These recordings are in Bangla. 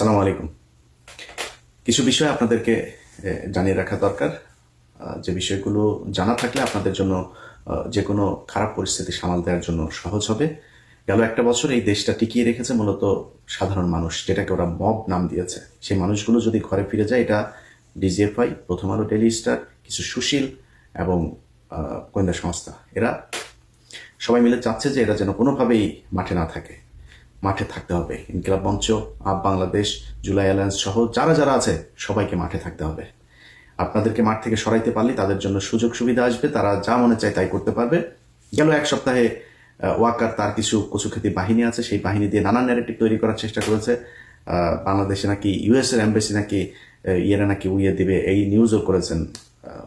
সালাম আলাইকুম কিছু বিষয় আপনাদেরকে জানিয়ে রাখা দরকার। যে বিষয়গুলো জানা থাকলে আপনাদের জন্য যে কোনো খারাপ পরিস্থিতি সামাল দেওয়ার জন্য সহজ হবে। গেল একটা বছর এই দেশটা টিকিয়ে রেখেছে, মূলত সাধারণ মানুষ, যেটাকে ওরা মব নাম দিয়েছে। সেই মানুষগুলো যদি ঘরে ফিরে যায়, এটা ডিজিএফআই প্রথম আলো ডেলি স্টার, কিছু সুশীল এবং গোয়েন্দা সংস্থা। এরা সবাই মিলে চাচ্ছে যে এরা যেন কোনোভাবেই মাঠে না থাকে। মাঠে থাকতে হবে। ইনকিলাব মঞ্চ আপ বাংলাদেশ, জুলাই অ্যালায়েন্স সহ যারা যারা আছে, সবাইকে মাঠে থাকতে হবে। আপনাদেরকে মাঠ থেকে সরাইতে পারলে তাদের জন্য সুযোগ সুবিধা আসবে, তারা যা মনে চায় তাই করতে পারবে। গেল এক সপ্তাহে ওয়াকার তার কিছু কচুখ্যাতি বাহিনী আছে, সেই বাহিনী দিয়ে নানান ন্যারেটিভ তৈরি করার চেষ্টা করেছে। বাংলাদেশে নাকি ইউএস এর এম্বাসি নাকি ইয়েরা নাকি উইয়ে দিবে, এই নিউজও করেছেন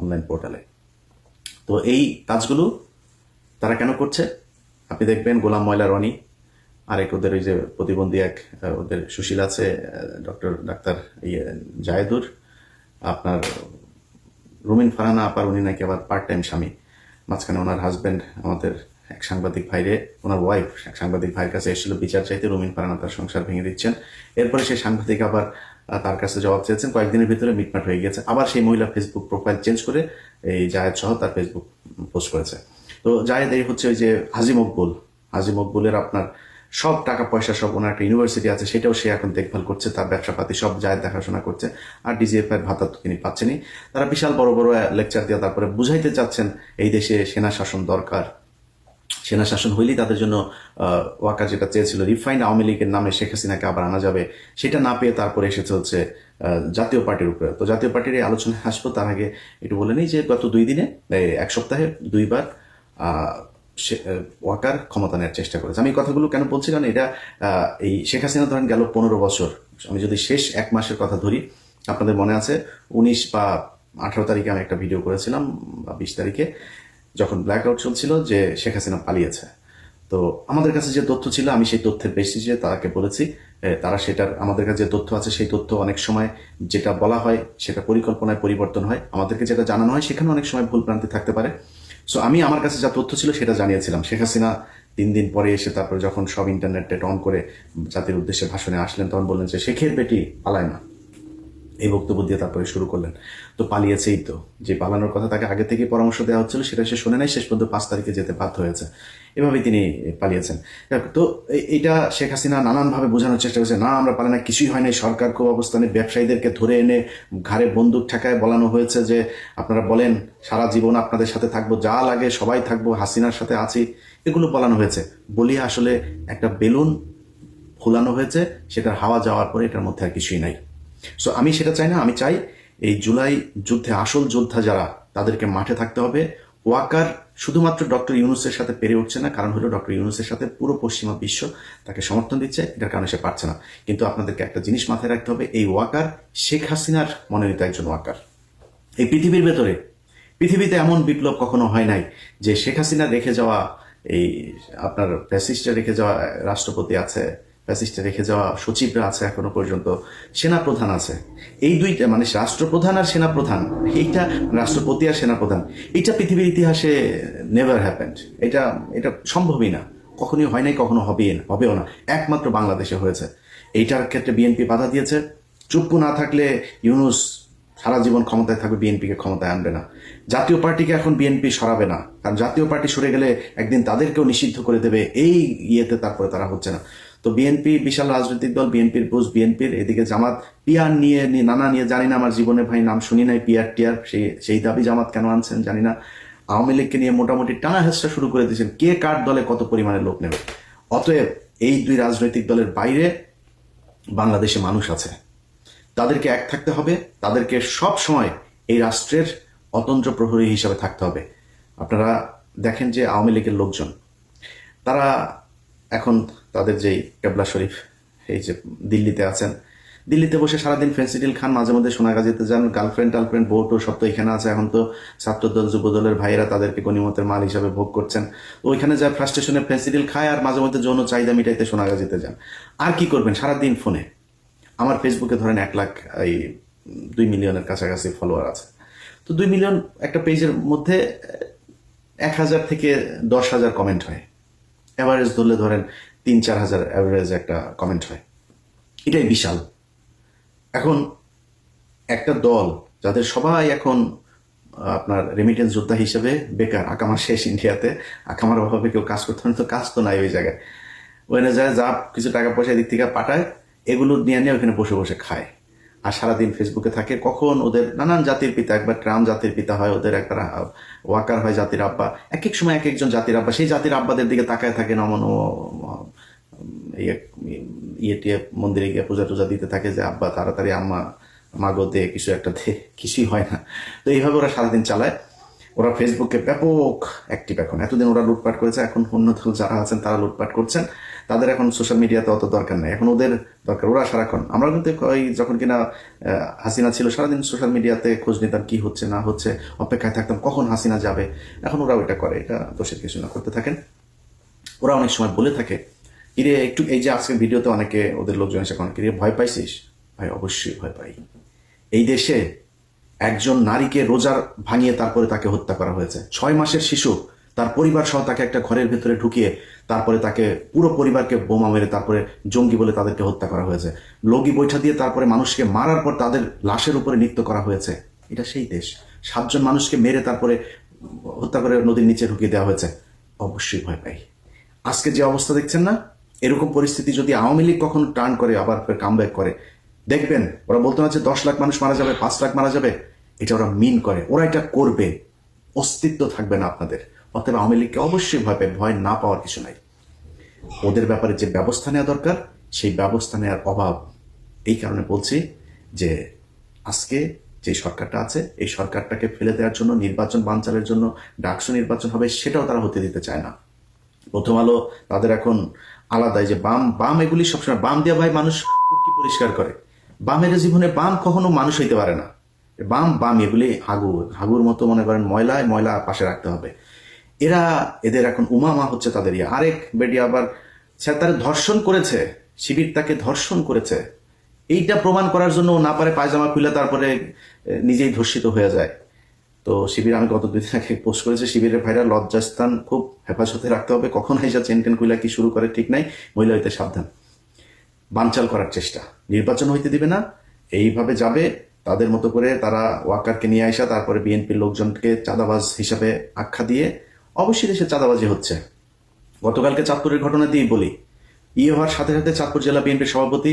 অনলাইন পোর্টালে তো এই কাজগুলো তারা কেন করছে? আপনি দেখবেন গোলাম ময়লা রনি আরেক ওদের ওই যে প্রতিবন্ধী এক ওদের সুশীল আছে ডক্টর, ডাক্তার ইয়ে জায়েদুর। আপনার রুমিন ফারানা আপার, উনি নাকি আবার পার্ট টাইম স্বামী। মাঝখানে ওনার হাজব্যান্ড আমাদের এক সাংবাদিক ভাইরে, ওনার ওয়াইফ এক সাংবাদিক ভাইয়ের কাছে এসেছিল বিচার চাইতে, রুমিন ফারানা তার সংসার ভেঙে দিচ্ছেন। এরপরে সেই সাংবাদিক আবার তার কাছে জবাব চেয়েছেন, কয়েকদিনের ভিতরে মিটমাট হয়ে গেছে। আবার সেই মহিলা ফেসবুক প্রোফাইল চেঞ্জ করে এই জায়েদ সহ তার ফেসবুক পোস্ট করেছে। তো জায়েদ, এই হচ্ছে ওই যে হাজি মকবুল। হাজি মকবুলের আপনার সব টাকা পয়সা সব ওনার একটা ইউনিভার্সিটি আছে, সেটাও সে এখন দেখভাল করছে, তার ব্যবসাপাতি সব যায় দেখাশোনা করছে, আর ডিজিএফ এর ভাতা তো তিনি পাচ্ছেনই। তারা বিশাল বড় বড় লেকচার দিয়ে তারপরে বুঝাইতে চাচ্ছেন, এই দেশে সেনা শাসন দরকার। সেনা শাসন হইলেই তাদের জন্য ওয়াকা যেটা চেয়েছিল রিফাইন্ড আওয়ামী লীগের নামে শেখ হাসিনাকে আবার আনা যাবে, সেটা না পেয়ে তারপরে এসেছে হচ্ছে জাতীয় পার্টির উপরে। তো জাতীয় পার্টির এই আলোচনায় আসব, তার আগে একটু বলে নিই যে গত দুই দিনে এক সপ্তাহে দুইবার ওয়াকার ক্ষমতা নেওয়ার চেষ্টা করেছে। আমি এই কথাগুলো কেন বলছি? কারণ এটা এই শেখ হাসিনা ধরেন গেল পনেরো বছর। আমি যদি শেষ এক মাসের কথা ধরি, আপনাদের মনে আছে, উনিশ বা আঠারো তারিখে আমি একটা ভিডিও করেছিলাম, বা বিশ তারিখে, যখন ব্ল্যাক আউট চলছিল যে শেখ হাসিনা পালিয়েছে। তো আমাদের কাছে যে তথ্য ছিল, আমি সেই তথ্যের বেশি যে তাকে বলেছি তারা সেটার, আমাদের কাছে যে তথ্য আছে, সেই তথ্য অনেক সময় যেটা বলা হয়, সেটা পরিকল্পনায় পরিবর্তন হয়। আমাদেরকে যেটা জানানো হয়, সেখানে অনেক সময় ভুল ভ্রান্তি থাকতে পারে। সো আমি আমার কাছে যা তথ্য ছিল সেটা জানিয়েছিলাম। শেখ হাসিনা তিন দিন পরে এসে তারপর যখন সব ইন্টারনেট অন করে জাতির উদ্দেশ্যে ভাষণে আসলেন, তখন বললেন যে শেখের বেটি পালায় না। এই বক্তব্য দিয়ে তারপরে শুরু করলেন। তো পালিয়েছেই তো। যে পালানোর কথা তাকে আগে থেকে পরামর্শ দেওয়া হচ্ছিল, সেটা সে শুনে নাই, শেষ পর্যন্ত পাঁচ তারিখে যেতে বাধ্য হয়েছে। এভাবেই তিনি পালিয়েছেন। তো এটা শেখ হাসিনা নানানভাবে বোঝানোর চেষ্টা করেছে। না, আমরা পালে না কিছুই হয় নাই। সরকার খুব অবস্থানে ব্যবসায়ীদেরকে ধরে এনে ঘাড়ে বন্দুক ঠেকায় বলানো হয়েছে যে, আপনারা বলেন, সারা জীবন আপনাদের সাথে থাকব, যা লাগে সবাই থাকব, হাসিনার সাথে আছি। এগুলো বলানো হয়েছে। বলিয়ে আসলে একটা বেলুন ফুলানো হয়েছে, সেটার হাওয়া যাওয়ার পরে এটার মধ্যে আর কিছুই নাই। সো আমি সেটা চাই না, আমি চাই এই জুলাই যুদ্ধে আসল যোদ্ধা যারা, তাদেরকে মাঠে থাকতে হবে। ওয়াকার শুধুমাত্র ডক্টর ইউনুসের সাথে পেরে উঠছে না, কারণ হলো ডক্টর ইউনুসের সাথে পুরো পশ্চিমা বিশ্ব তাকে সমর্থন দিচ্ছে, এটার কারণে সে পারছে না। কিন্তু আপনাদেরকে একটা জিনিস মাথায় রাখতে হবে, এই ওয়াকার শেখ হাসিনার মনোনীত একজন ওয়াকার। এই পৃথিবীর ভেতরে, পৃথিবীতে এমন বিপ্লব কখনো হয় নাই যে শেখ হাসিনা রেখে যাওয়া, এই আপনার প্যাসিস্টে রেখে যাওয়া রাষ্ট্রপতি আছে প্যাসিস্টে রেখে যাওয়া সচিবরা আছে এখনও পর্যন্ত, সেনাপ্রধান আছে। এই দুইটা মানে রাষ্ট্রপ্রধান আর সেনাপ্রধান, এইটা রাষ্ট্রপতি আর সেনাপ্রধান এটা পৃথিবীর ইতিহাসে নেভার হ্যাপেন্ড এটা এটা সম্ভবই না। কখনোই হয় নাই, কখনো হবেই না, হবেও না। একমাত্র বাংলাদেশে হয়েছে। এইটার ক্ষেত্রে বিএনপি বাধা দিয়েছে। চুপ্পু না থাকলে ইউনুস সারা জীবন ক্ষমতায় থাকবে, বিএনপিকে ক্ষমতায় আনবে না। জাতীয় পার্টিকে এখন বিএনপি সরাবে না। কারণ জাতীয় পার্টি সরে গেলে একদিন তাদেরকেও নিষিদ্ধ করে দেবে, এই ইয়েতে তারপরে তারা হচ্ছে না। তো বিএনপি বিশাল রাজনৈতিক দল বিএনপির বুঝ বিএনপির এদিকে জামাত পিয়ার নিয়ে নানা নিয়ে, জানি না আমার জীবনে ভাই, নাম শুনি নাই পিয়ার টিয়ার সেই সেই দাবি জামাত কেন আনছেন জানি না। আওয়ামী লীগকে নিয়ে মোটামুটি টানা হেসটা শুরু করে দিয়েছেন। কে কার দলে কত পরিমাণে লোক নেবে? অতএব এই দুই রাজনৈতিক দলের বাইরে বাংলাদেশে মানুষ আছে। তাদেরকে এক থাকতে হবে, তাদেরকে সব সময় এই রাষ্ট্রের অতন্ত্র প্রহরী হিসাবে থাকতে হবে। আপনারা দেখেন যে আওয়ামী লীগের লোকজন, তারা এখন তাদের যেই কেবলা শরীফ, এই যে দিল্লিতে আছেন। দিল্লিতে বসে সারাদিন ফেন্সিডিল খান, মাঝে মধ্যে সোনাগাজিতে যান গার্লফ্রেন্ড টার্লফ্রেন্ড বউ টো সব তো এখানে আছে। এখন তো ছাত্রদল, যুবদলের ভাইয়েরা তাদেরকে গণিমতের মাল হিসাবে ভোগ করছেন। তো ওইখানে যা ফ্রাস্ট্রেশনে ফেন্সিডিল খায় আর মাঝে মধ্যে যৌন চাহিদা মিটাইতে সোনাগাজিতে যান। আর কি করবেন সারাদিন ফোনে? আমার ফেসবুকে ধরেন এক লাখ, এই দুই মিলিয়নের কাছাকাছি ফলোয়ার আছে। তো দুই মিলিয়ন একটা পেজের মধ্যে, এক হাজার থেকে দশ হাজার কমেন্ট হয়। অ্যাভারেজ ধরলে ধরেন তিন, চার হাজার অ্যাভারেজ একটা কমেন্ট হয়। এটাই বিশাল। এখন একটা দল যাদের সবাই এখন আপনার রেমিটেন্স যোদ্ধা হিসেবে বেকার, আকামার শেষ ইন্ডিয়াতে, আকামার অভাবে কেউ কাজ করতে পারে তো কাজ তো নাই ওই জায়গায়। ওখানে যায়, যা কিছু টাকা পয়সা দিক থেকে পাঠায়, এগুলো নিয়ে নিয়ে ওখানে বসে বসে খায়। আর সারাদিন ফেসবুকে থাকে, কখন ওদের নানান জাতির পিতা, একবার ট্রাম জাতির পিতা হয়, ওদের একটা ওয়াকার হয় জাতির আব্বা। এক এক সময় এক একজন জাতির আব্বা, সেই জাতির আব্বাদের দিকে তাকায় থাকে নমন ইয়ে ইয়ে টিয়ে মন্দিরে গিয়ে পূজা টুজা দিতে থাকে যে আব্বা, তাড়াতাড়ি আম্মা, মাগো দে, কিছু একটা দে। কিছুই হয় না। তো এইভাবে ওরা সারাদিন চালায়। ওরা ফেসবুকে ব্যাপক অ্যাক্টিভ এখন। এতদিন ওরা লুটপাট করেছে, এখন অন্য যারা আছেন তারা লুটপাট করছেন। তাদের এখন সোশ্যাল মিডিয়াতে অত দরকার নেই। এখন ওদের দরকার, ওরা সারাক্ষণ। আমরা কিন্তু ওই যখন কিনা হাসিনা ছিল, সারাদিন সোশ্যাল মিডিয়াতে খোঁজ নিতাম কি হচ্ছে, না হচ্ছে, অপেক্ষায় থাকতাম কখন হাসিনা যাবে। এখন ওরা ওইটা করে। এটা দোষের কিছু না, করতে থাকেন। ওরা অনেক সময় বলে থাকে কিরে, একটু এই যে আজকের ভিডিওতে অনেকে ওদের লোকজন এসে কোন কিরে, ভয় পাইছিস? ভাই, অবশ্যই ভয় পাই। এই দেশে একজন নারীকে রোজার ভাঙিয়ে তারপরে তাকে হত্যা করা হয়েছে। ছয় মাসের শিশু, তার পরিবার সহ তাকে একটা ঘরের ভেতরে ঢুকিয়ে তারপরে তাকে পুরো পরিবারকে বোমা মেরে তারপরে জঙ্গি বলে তাদেরকে হত্যা করা হয়েছে। লগি বৈঠা দিয়ে তারপরে মানুষকে মারার পর তাদের লাশের উপরে নৃত্য করা হয়েছে। এটা সেই দেশ। সাতজন মানুষকে মেরে তারপরে হত্যা করে নদীর নিচে ঢুকিয়ে দেওয়া হয়েছে। অবশ্যই ভয় পাই। আজকে যে অবস্থা দেখছেন না এরকম পরিস্থিতি যদি আওয়ামী লীগ কখনো টার্ন করে, আবার কাম করে, দেখবেন ওরা বলতে যে দশ লাখ মানুষ মারা যাবে, পাঁচ লাখ মারা যাবে, এটা ওরা মিন করে। ওরা এটা করবে। অস্তিত্ব থাকবে না আপনাদের। অতএব আওয়ামী লীগকে অবশ্যই ভয় পায়, ভয় না পাওয়ার কিছু নাই। ওদের ব্যাপারে যে ব্যবস্থা নেওয়া দরকার, সেই ব্যবস্থা নেওয়ার অভাব। এই কারণে বলছি যে আজকে যে সরকারটা আছে, এই সরকারটাকে ফেলে দেওয়ার জন্য, নির্বাচন বানচালের জন্য ডাকসু নির্বাচন হবে, সেটাও তারা হতে দিতে চায় না। প্রথম আলো তাদের এখন আলাদাই যে বাম বাম এগুলি সবসময়, বাম দিয়ে ভাই মানুষ কি পরিষ্কার করে। বামের জীবনে বাম কখনো মানুষ হইতে পারে না। বাম বাম এগুলি হাগু, হাগুর মতো মনে করেন ময়লায় ময়লা পাশে রাখতে হবে। এরা, এদের এখন উমামা হচ্ছে তাদের ইয়ে। আরেক বেডি আবার সে তার ধর্ষণ করেছে, শিবির তাকে ধর্ষণ করেছে। এইটা প্রমাণ করার জন্য না পারে পায়জামা খুলে তারপরে নিজেই ধর্ষিত হয়ে যায়। তো শিবির আমি গত দুই দিন আগে পোস্ট করেছি, শিবিরের ভাইরা লজ্জাস্থান খুব হেফাজতে রাখতে হবে। কখন এসে চেন টেন খুলে কি শুরু করে ঠিক নাই, মহিলা হইতে সাবধান। বানচাল করার চেষ্টা। নির্বাচন হইতে দিবে না, এইভাবে যাবে, তাদের মতো করে তারা ওয়াকারকে নিয়ে আসা তারপরে বিএনপির লোকজনকে চাঁদাবাজ হিসাবে আখ্যা দিয়ে, অবশ্যই দেশে চাঁদাবাজি হচ্ছে। গতকালকে চাঁদপুরের ঘটনা দিয়েই বলি। ইয়ে হওয়ার সাথে সাথে চাঁদপুর জেলা বিএনপির সভাপতি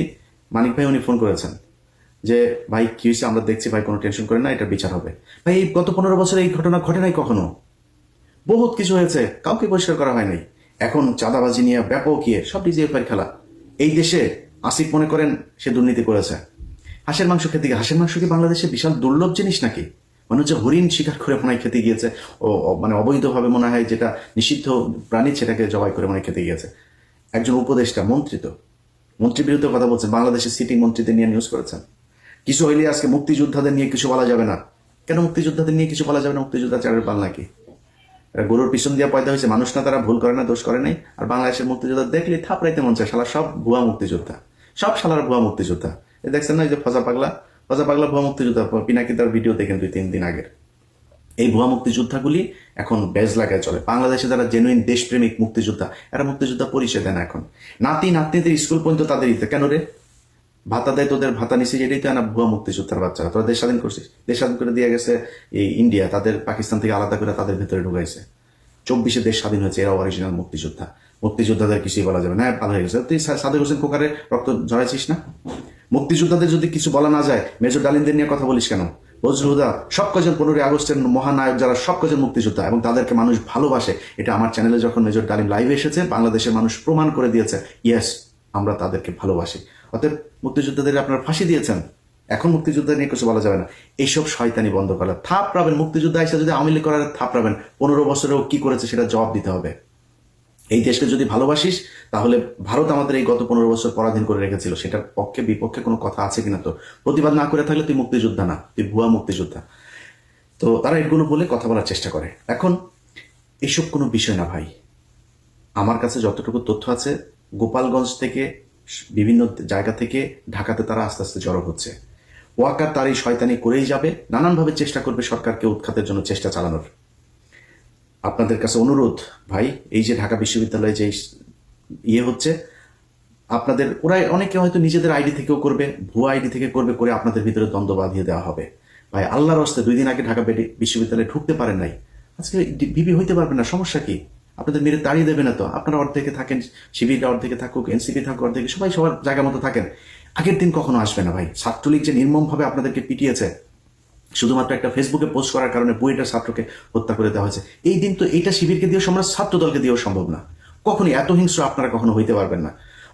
মানিক ভাই উনি ফোন করেছেন। যে, ভাই, কি হয়েছে? আমরা দেখছি ভাই কোনো টেনশন করেন না, এটা বিচার হবে। ভাই, এই গত পনেরো বছরে এই ঘটনা ঘটে নাই কখনো? বহুত কিছু হয়েছে, কাউকে পরিষ্কার করা হয়নি এখন চাঁদাবাজি নিয়ে ব্যাপক ইয়ে সব ডিজিএফআই খেলা। এই দেশে আসিফ মনে করেন সে দুর্নীতি করেছে। হাঁসের মাংস খেতে গিয়ে, হাঁসের মাংস কি বাংলাদেশে বিশাল দুর্লভ জিনিস নাকি? মনে হচ্ছে হরিণ শিকার করে মনে হয় খেতে গিয়েছে, ও মানে অবৈধভাবে মনে হয় যেটা নিষিদ্ধ প্রাণী সেটাকে জবাই করে মনে হয় খেতে গিয়েছে। একজন উপদেষ্টা, মন্ত্রী তো। মন্ত্রীর বিরুদ্ধে কথা বলছেন, বাংলাদেশের সিটিং মন্ত্রীদের নিয়ে নিউজ করেছেন। কিছু হইলে আজকে মুক্তিযোদ্ধাদের নিয়ে কিছু বলা যাবে না। কেন মুক্তিযোদ্ধাদের নিয়ে কিছু বলা যাবে না মুক্তিযোদ্ধা চারের নাকি এরা গরুর পিছন দিয়ে পয়দা হয়েছে, মানুষ না তারা, ভুল করে না, দোষ করে নাই। আর বাংলাদেশের মুক্তিযোদ্ধা দেখলে থাপড়াইতে মন চায়, শালা সব ভুয়া মুক্তিযোদ্ধা। সব শালার ভুয়া মুক্তিযোদ্ধা। এ দেখছেন না যে ফজা পাগলা? ফজা পাগলা ভুয়া মুক্তিযোদ্ধা, পিনাকি তার ভিডিও দেখেন দুই, তিন দিন আগের। এই ভুয়া মুক্তিযোদ্ধাগুলি এখন বেজ লাগায় চলে। বাংলাদেশে যারা জেনুইন দেশপ্রেমিক মুক্তিযোদ্ধা, এরা মুক্তিযোদ্ধা পরিচয় দেয় না এখন। নাতি, নাতনিদের স্কুল পর্যন্ত তাদের দিতে কেন রে? ভাতা দেয় তোদের ভাতা নিচে যেটাই তো না ভুয়া মুক্তিযোদ্ধার বাচ্চারা। তোরা দেশ স্বাধীন করছিস। দেশ স্বাধীন করে দিয়ে গেছে এই ইন্ডিয়া তাদের পাকিস্তান থেকে আলাদা করে তাদের ভেতরে ঢুকাইছে। চব্বিশে দেশ স্বাধীন হয়েছে এরা অরিজিনাল মুক্তিযোদ্ধা। মুক্তিযোদ্ধাদের কিছুই বলা যাবে না। হ্যাঁ, ভালো হয়ে গেছে। তুই সাদেক হোসেন কোকারে রক্ত জড়াইছিস না? মুক্তিযোদ্ধাদের যদি কিছু বলা না যায় মেজর ডালিমদের নিয়ে কথা বলিস কেন? বজরুদা সব কজন পনেরোই আগস্টের মহানায়ক যারা সব কজন মুক্তিযোদ্ধা এবং তাদেরকে মানুষ ভালোবাসে এটা আমার চ্যানেলে যখন মেজর ডালিম লাইভে এসেছে বাংলাদেশের মানুষ প্রমাণ করে দিয়েছে ইয়েস আমরা তাদেরকে ভালোবাসি। অতএব মুক্তিযোদ্ধাদের আপনারা ফাঁসি দিয়েছেন। এখন মুক্তিযোদ্ধা নিয়ে কিছু বলা যাবে না। এইসব শয়তানি বন্ধ করা। থাপ পাবেন মুক্তিযোদ্ধা এসে যদি আওয়ামী করার থাপ পাবেন পনেরো বছরেও কি করেছে সেটা জবাব দিতে হবে। এই দেশকে যদি ভালোবাসিস, তাহলে ভারত আমাদের এই গত পনেরো বছর পরাধীন করে রেখেছিল। সেটার পক্ষে, বিপক্ষে কোনো কথা আছে কিনা তো? প্রতিবাদ না করে থাকলে তুই মুক্তিযোদ্ধা না। তুই ভুয়া মুক্তিযোদ্ধা। তো তারা এগুলো বলে কথা বলার চেষ্টা করে। এখন এসব কোনো বিষয় না ভাই। আমার কাছে যতটুকু তথ্য আছে, গোপালগঞ্জ থেকে বিভিন্ন জায়গা থেকে ঢাকাতে তারা আস্তে আস্তে জড়ো হচ্ছে। ওয়াকার তার এই শয়তানি করেই যাবে, নানানভাবে চেষ্টা করবে সরকারকে উৎখাতের জন্য চেষ্টা চালানোর। আপনাদের কাছে অনুরোধ, ভাই, এই যে ঢাকা বিশ্ববিদ্যালয়ে যে ইয়ে হচ্ছে, আপনাদের ওরা অনেকে হয়তো নিজেদের আইডি থেকেও করবে, ভুয়া আইডি থেকে করবে, করে আপনাদের ভিতরে দ্বন্দ্ব বাঁধিয়ে দেওয়া হবে। ভাই, আল্লাহর হস্তে দুই দিন আগে ঢাকা বিশ্ববিদ্যালয়ে ঢুকতে পারেন নাই। আজকে বিবি হইতে পারবেন না, সমস্যা কি? আপনাদের মেরে তাড়িয়ে দেবে না তো? আপনারা অর্ধেকে থাকেন শিবিরটা অর্ধেকে থাকুক, এনসিপি থাকুক, অর্ধেকে, সবাই সবার জায়গা মতো থাকেন। আগের দিন কখনো আসবে না ভাই। ছাত্রলীগ যে নির্মমভাবে আপনাদেরকে পিটিয়েছে, শুধুমাত্র একটা ফেসবুকে পোস্ট করার কারণে বুয়েটার ছাত্রকে হত্যা করে দেওয়া হয়েছে। এই দিন তো এইটা শিবিরকে দিয়েও সম্ভব ছাত্র দলকে দিয়েও সম্ভব না। কখনই এত হিংস্র আপনারা কখনো হইতে পারবেন না।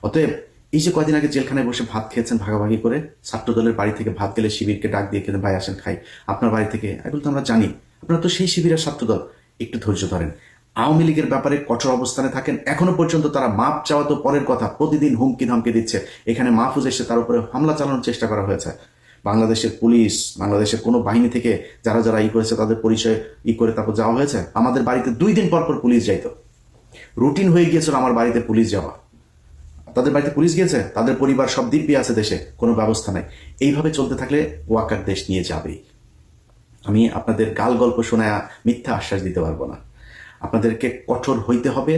অতএব এই যে কয়দিন আগে জেলখানায় বসে ভাত খেয়েছেন ভাগাভাগি করে, ছাত্র দলের বাড়ি থেকে ভাত গেলে শিবিরকে ডাক দিয়ে খেতে ভাই আসেন, খাই। আপনার বাড়ি থেকে, এগুলো তো আমরা জানি। আপনারা তো সেই শিবিরের ছাত্র দল। একটু ধৈর্য ধরেন। আওয়ামী লীগের ব্যাপারে কঠোর অবস্থানে থাকেন। এখনও পর্যন্ত তারা মাপ চাওয়া তো পরের কথা, প্রতিদিন হুমকি ধামকি দিচ্ছে। এখানে মাহফুজ এসে তার উপরে হামলা চালানোর চেষ্টা করা হয়েছে। বাংলাদেশের পুলিশ, বাংলাদেশের কোনো বাহিনী থেকে যারা যারা ই করেছে তাদের পরিচয় ই করে তারপর যাওয়া হয়েছে। আমাদের বাড়িতে দুই দিন পর পর পুলিশ যাইতো। রুটিন হয়ে গিয়েছিল আমার বাড়িতে পুলিশ যাওয়া। তাদের বাড়িতে পুলিশ গিয়েছে, তাদের পরিবার সব দিব্যি আছে দেশে, কোনো ব্যবস্থা নাই। এইভাবে চলতে থাকলে ওয়াকার দেশ নিয়ে যাবেই। আমি আপনাদের গাল গল্প শোনায় মিথ্যা আশ্বাস দিতে পারব না। আপনাদেরকে কঠোর হইতে হবে।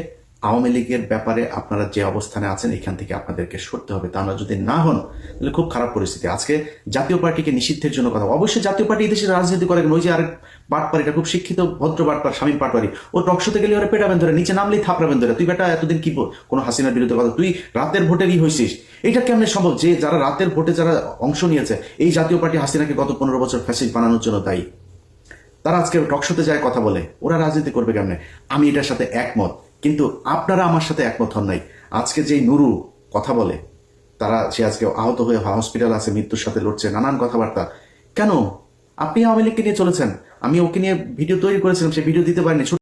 আওয়ামী লীগের ব্যাপারে আপনারা যে অবস্থানে আছেন, এখান থেকে আপনাদেরকে সরতে হবে। তা যদি না হন, তাহলে খুব খারাপ পরিস্থিতি। আজকে জাতীয় পার্টিকে নিষিদ্ধের জন্য কথা। অবশ্যই জাতীয় পার্টি দেশের রাজনীতি করে। ওই যে আরেক বাটপাড়িটা খুব শিক্ষিত, ভদ্র বাটপার স্বামী পাটপাড়ি ও টকশোতে গেলে ওরা পেটাবেন ধরে, নিচে নামলেই থাপড়াবেন ধরে। তুই বেটা, এতদিন কি কোনো হাসিনার বিরুদ্ধে কথা? তুই রাতের ভোটেরই হয়েছিস এটা কেমনে সম্ভব? যে যারা রাতের ভোটে যারা অংশ নিয়েছে, এই জাতীয় পার্টি হাসিনাকে গত পনেরো বছর ফ্যাসিস বানানোর জন্য দায়ী। তারা আজকে টকশোতে যায়, কথা বলে। ওরা রাজনীতি করবে কেমনে? আমি এটার সাথে একমত। কিন্তু আপনারা আমার সাথে একমত হন নাই। আজকে যেই নুরু কথা বলে, তারা সে আজকে আহত হয়ে হসপিটাল আছে, মৃত্যুর সাথে লড়ছে, নানান কথাবার্তা। কেন? আপনি আওয়ামী লীগকে নিয়ে চলেছেন। আমি ওকে নিয়ে ভিডিও তৈরি করেছিলাম, সে ভিডিও দিতে পারিনি।